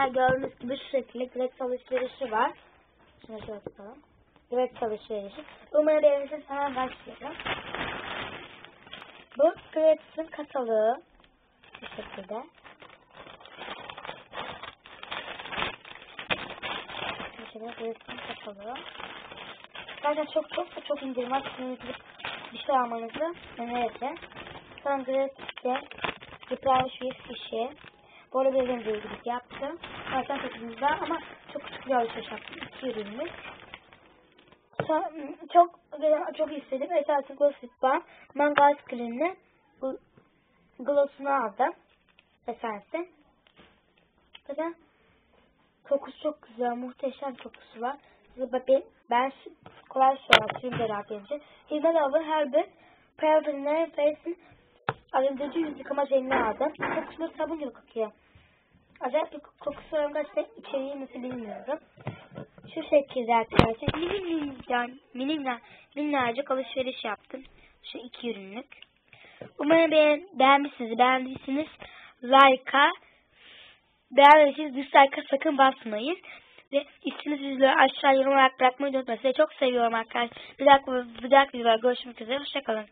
arkadaşlar gördüğünüz gibi şekilde direkt alışverişi var. Şuna şöyle tutalım. Direkt alışverişi. Umarım beğenirsiniz. Hemen başlayalım. Bu Gret'in kataloğu. Bu şekilde. Şekilde Gret'in kataloğu. Zaten çok çok da çok indirim var. Bir şey almanızı öneririm. Sonra Gret'te yıpranmış bir kişi. Bu arada benim de ilgilik yaptım. Zaten var ama çok küçük bir alışveriş yaptım. İki. Sonra, çok çok istedim. Esasın Glossip Balm Mango Ice Cream'le bu glossunu aldım. Esensin. Zaten kokusu çok güzel. Muhteşem kokusu var. Ben, ben kolay şey anlatayım beraber için. Hizmet avı her bir Paraben'le Face'in arındırıcı yüz yıkama jelini aldım. Kokusu sabun gibi kokuyor. Acayip bir kokusu var. Gerçekten içeriği nasıl bilmiyorum. Şu şekilde arkadaşlar. Minicik, mini, minnacık alışveriş yaptım. Şu iki ürünlük. Umarım beğen, beğenmişsiniz. Beğendiyseniz like'a beğendiyseniz dislike'a sakın basmayın. Ve isminizi yüzleri aşağı yorum olarak bırakmayı unutmayın. Sizi çok seviyorum arkadaşlar. Bir dakika, bir dakika, görüşmek üzere. Hoşçakalın.